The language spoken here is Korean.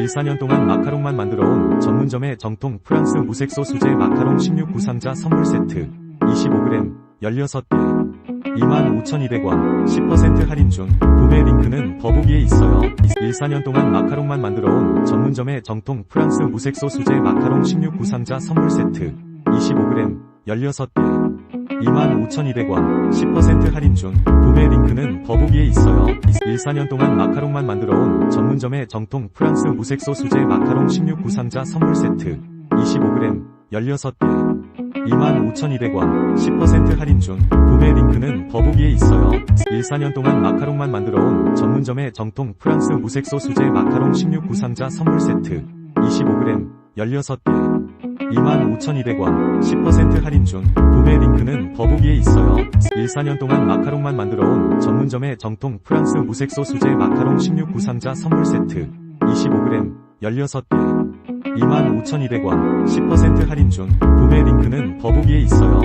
14년 동안 마카롱만 만들어온 전문점의 정통 프랑스 무색소 수제 마카롱 16 구상자 선물 세트 25g 16개. 25,200원 10% 할인 중 구매 링크는 더보기에 있어요. 14년 동안 마카롱만 만들어온 전문점의 정통 프랑스 무색소 수제 마카롱 16 구상자 선물 세트 25g 16개 25,200원 10% 할인 중 구매 링크는 더보기에 있어요. 14년 동안 마카롱만 만들어온 전문점의 정통 프랑스 무색소 수제 마카롱 16 구 상자 선물 세트 25g 16개. 25,200원 10% 할인 중 구매 링크는 더보기에 있어요. 14년 동안 마카롱만 만들어온 전문점의 정통 프랑스 무색소 수제 마카롱 16 구 상자 선물 세트 25g 16개. 25,200원 10% 할인 중 구매 링크는 더보기에 있어요. 14년 동안 마카롱만 만들어온 전문점의 정통 프랑스 무색소 수제 마카롱 16 구상자 선물 세트 25g 16개. 25,200원 10% 할인 중 구매 링크는 더보기에 있어요